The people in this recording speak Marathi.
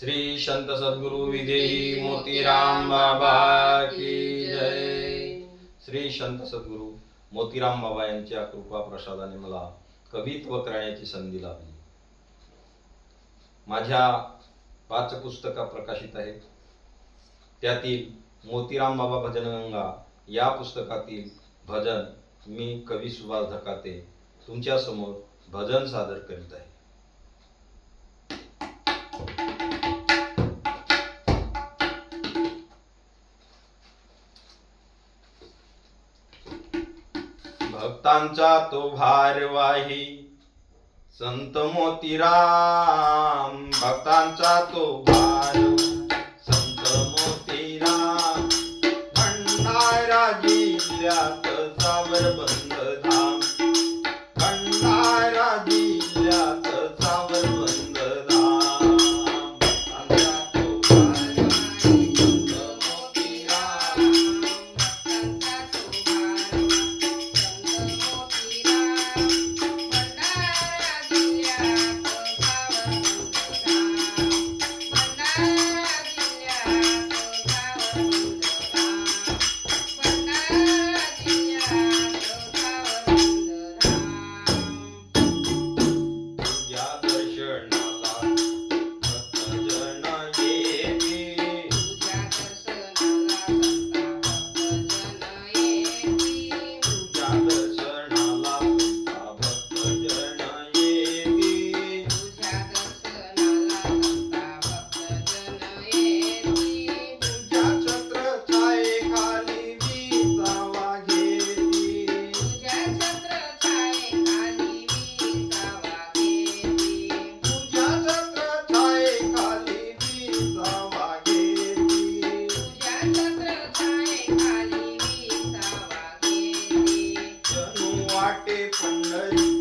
श्री संत सद्गुरु विदेही मोतीराम बाबा की जय. श्री संत सद्गुरु मोतीराम बाबा यांच्या कृपा प्रसादाने मला कवित्व करण्याची संधी लाभली. माझ्या पाच पुस्तका प्रकाशित आहेत. त्यातील मोतीराम बाबा भजनगंगा या पुस्तकातील भजन मी कवी सुभाष धकाते तुमच्यासमोर भजन सादर करीत आहे. संतांचा तो भारवाही संत मोती राम भक्तांचा तो भार संत मोती राम भंडारा जिल्ह्यात सावर बंद झाला. காட்டி பொங்கல்.